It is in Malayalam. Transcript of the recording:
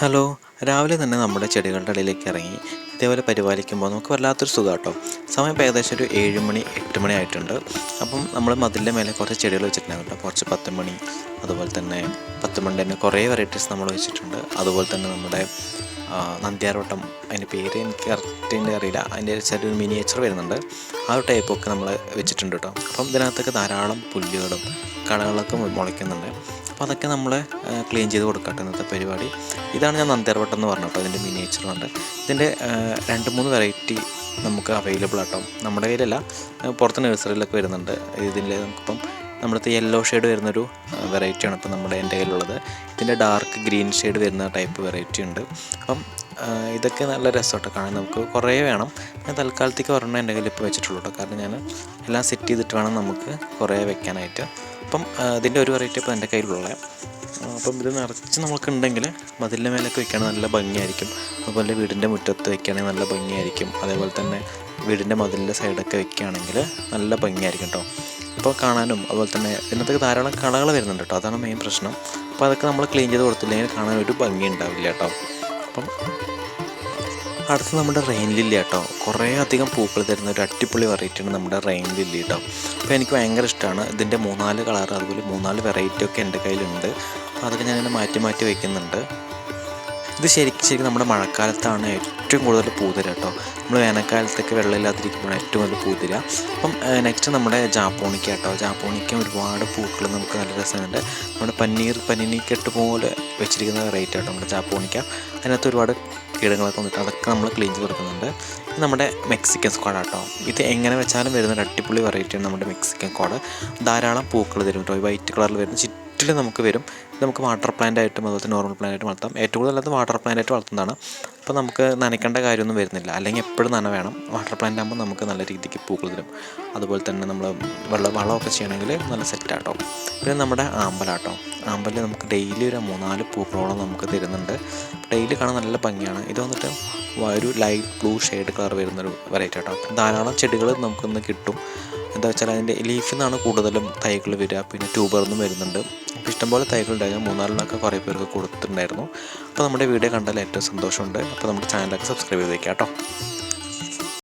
ഹലോ രാവിലെ തന്നെ നമ്മുടെ ചെടികളുടെ ഇടയിലേക്ക് ഇറങ്ങി ഇതേപോലെ പരിപാലിക്കുമ്പോൾ നമുക്ക് വല്ലാത്തൊരു സുഖം കേട്ടോ സമയം ഇപ്പോൾ ഏകദേശം ഒരു ഏഴ് മണി എട്ട് മണി ആയിട്ടുണ്ട്. അപ്പം നമ്മൾ മതിലിന്റെ മേലെ കുറച്ച് ചെടികൾ വെച്ചിട്ടുണ്ടാകും കേട്ടോ. കുറച്ച് പത്ത് മണി അതുപോലെ തന്നെ പത്ത് മണി തന്നെ കുറേ വെറൈറ്റീസ് നമ്മൾ വെച്ചിട്ടുണ്ട്. അതുപോലെ തന്നെ നമ്മുടെ നന്ദ്യാർവട്ടം അതിന്റെ പേര് എനിക്ക് കറക്റ്റിന്റെ അറിയില്ല. അതിന്റെ ചെറിയൊരു മിനിയേച്ചർ വരുന്നുണ്ട്. ആ ഒരു ടൈപ്പൊക്കെ നമ്മൾ വെച്ചിട്ടുണ്ട് കേട്ടോ. അപ്പം ഇതിനകത്തൊക്കെ ധാരാളം പുല്ലുകളും കളകളൊക്കെ മുളയ്ക്കുന്നുണ്ട്. അപ്പോൾ അതൊക്കെ നമ്മൾ ക്ലീൻ ചെയ്ത് കൊടുക്കട്ടെ ഇന്നത്തെ പരിപാടി. ഇതാണ് ഞാൻ നന്ദേർവട്ടം എന്ന് പറഞ്ഞു കേട്ടോ മിനിയേച്ചർ ഉണ്ട് ഇതിന്റെ രണ്ട് മൂന്ന് വെറൈറ്റി നമുക്ക് അവൈലബിൾ ആട്ടോ. നമ്മുടെ കയ്യിലല്ല പുറത്ത് നഴ്സറിയിലൊക്കെ വരുന്നുണ്ട്. ഇതിൽ നമുക്കിപ്പം നമ്മുടെ യെല്ലോ ഷെയ്ഡ് വരുന്നൊരു വെറൈറ്റിയാണ് ഇപ്പം നമ്മുടെ എന്റെ കയ്യിലുള്ളത്. ഇതിന്റെ ഡാർക്ക് ഗ്രീൻ ഷെയ്ഡ് വരുന്ന ടൈപ്പ് വെറൈറ്റി ഉണ്ട്. അപ്പം ഇതൊക്കെ നല്ല രസമായിട്ട് കാണാൻ. നമുക്ക് കുറേ വേണം. ഞാൻ തൽക്കാലത്തേക്ക് ഒരെണ്ണം എന്റെ കയ്യിൽ ഇപ്പോൾ വെച്ചിട്ടുള്ളൂ കാരണം ഞാൻ എല്ലാം സെറ്റ് ചെയ്തിട്ട് വേണം നമുക്ക് കുറേ വെക്കാനായിട്ട്. അപ്പം അതിന്റെ ഒരു വെറൈറ്റി ഇപ്പോൾ എന്റെ കയ്യിലുള്ള അപ്പം ഇത് നിറച്ച് നമുക്കുണ്ടെങ്കിൽ മതിലിന്റെ മേലൊക്കെ വെക്കുകയാണെങ്കിൽ നല്ല ഭംഗിയായിരിക്കും. അതുപോലെ വീടിന്റെ മുറ്റത്ത് വെക്കുകയാണെങ്കിൽ നല്ല ഭംഗിയായിരിക്കും. അതേപോലെ തന്നെ വീടിന്റെ മതിലിന്റെ സൈഡൊക്കെ വെക്കുകയാണെങ്കിൽ നല്ല ഭംഗിയായിരിക്കും കേട്ടോ. അപ്പോൾ കാണാനും അതുപോലെ തന്നെ ഇന്നത്തെ ധാരാളം കളകൾ വരുന്നുണ്ട് കേട്ടോ. അതാണ് മെയിൻ പ്രശ്നം. അപ്പോൾ അതൊക്കെ നമ്മൾ ക്ലീൻ ചെയ്ത് കൊടുത്തില്ലെങ്കിൽ കാണാൻ ഒരു ഭംഗി ഉണ്ടാവില്ല കേട്ടോ. അപ്പം അടുത്ത് നമ്മുടെ റെയിൻ ലില്ലി കേട്ടോ. കുറേ അധികം പൂക്കൾ തരുന്ന ഒരു അടിപൊളി വെറൈറ്റിയാണ് നമ്മുടെ റെയിൻ ലില്ലി കേട്ടോ. അപ്പോൾ എനിക്ക് ഭയങ്കര ഇഷ്ടമാണ് ഇതിന്റെ മൂന്നാൽ കളർ അതുപോലെ മൂന്നാൽ വെറൈറ്റി ഒക്കെ എന്റെ കയ്യിലുണ്ട്. അതൊക്കെ ഞാനിങ്ങനെ മാറ്റി മാറ്റി വയ്ക്കുന്നുണ്ട് ഇത് ശരിക്കും ശരിക്കും നമ്മുടെ മഴക്കാലത്താണ് ഏറ്റവും കൂടുതൽ പൂതിര കേട്ടോ. നമ്മൾ വേനൽക്കാലത്തൊക്കെ വെള്ളമില്ലാതിരിക്കുമ്പോൾ ഏറ്റവും കൂടുതൽ പൂതിര. അപ്പം നെക്സ്റ്റ് നമ്മുടെ ജാപ്പോണിക്ക കേട്ടോ. ജാപ്പോണിക്ക ഒരുപാട് പൂക്കൾ നമുക്ക് നല്ല രസമുണ്ട്. നമ്മുടെ പനീർ പനിനിക്കെട്ട് പോലെ വെച്ചിരിക്കുന്ന വെറൈറ്റി കേട്ടോ നമ്മുടെ ജാപ്പോണിക്ക. അതിനകത്ത് ഒരുപാട് കീടങ്ങളൊക്കെ വന്നിട്ട് അതൊക്കെ നമ്മൾ ക്ലീൻ ചെയ്ത് കൊടുക്കുന്നുണ്ട്. നമ്മുടെ മെക്സിക്കൻ സ്ക്വാഡ് കേട്ടോ ഇത് എങ്ങനെ വെച്ചാലും വരുന്ന അടിപൊളി വെറൈറ്റിയാണ് നമ്മുടെ മെക്സിക്കൻ സ്ക്വാഡ് ധാരാളം പൂക്കൾ തരും കേട്ടോ വൈറ്റ് കളറിൽ വരുന്ന ചുറ്റിലും നമുക്ക് വരും. നമുക്ക് വാട്ടർ പ്ലാന്റ് ആയിട്ടും അതുപോലെ നോർമൽ പ്ലാന്റ് ആയിട്ട് വളർത്താം. ഏറ്റവും കൂടുതൽ നല്ലത് വാട്ടർ പ്ലാന്റ് ആയിട്ട് വളർത്തുന്നതാണ്. അപ്പോൾ നമുക്ക് നനയ്ക്കേണ്ട കാര്യമൊന്നും വരുന്നില്ല. അല്ലെങ്കിൽ എപ്പോഴും നന വേണം. വാട്ടർ പ്ലാന്റ് ആകുമ്പോൾ നമുക്ക് നല്ല രീതിക്ക് പൂക്കൾ തരും. അതുപോലെ തന്നെ നമ്മൾ വെള്ളം വളമൊക്കെ ചെയ്യണമെങ്കിൽ നല്ല സെറ്റാട്ടോ പിന്നെ നമ്മുടെ ആമ്പലാട്ടോ. ആമ്പലിൽ നമുക്ക് ഡെയിലി ഒരു മൂന്നാൽ പൂക്കളോളം നമുക്ക് തരുന്നുണ്ട്. ഡെയിലി കാണാൻ നല്ല ഭംഗിയാണ്. ഇത് വന്നിട്ട് ഒരു ലൈറ്റ് ബ്ലൂ ഷെയ്ഡ് കളർ വരുന്നൊരു വെറൈറ്റി ആട്ടോ. ധാരാളം ചെടികൾ നമുക്കൊന്ന് കിട്ടും. എന്താ വെച്ചാൽ അതിന്റെ ലീഫിൽ നിന്നാണ് കൂടുതലും തൈകൾ വരിക. പിന്നെ ട്യൂബറിന്നും വരുന്നുണ്ട്. ഇഷ്ടംപോലെ ഇഷ്ടംപോലെ ഉണ്ടായിരുന്നു മൂന്നാലിനൊക്കെ കുറേ പേർക്ക് കൊടുത്തിട്ടുണ്ടായിരുന്നു. അപ്പോൾ നമ്മുടെ വീഡിയോ കണ്ടാൽ ഏറ്റവും സന്തോഷമുണ്ട്. അപ്പോൾ നമ്മുടെ ചാനലൊക്കെ സബ്സ്ക്രൈബ് ചെയ്തേക്കാം കേട്ടോ.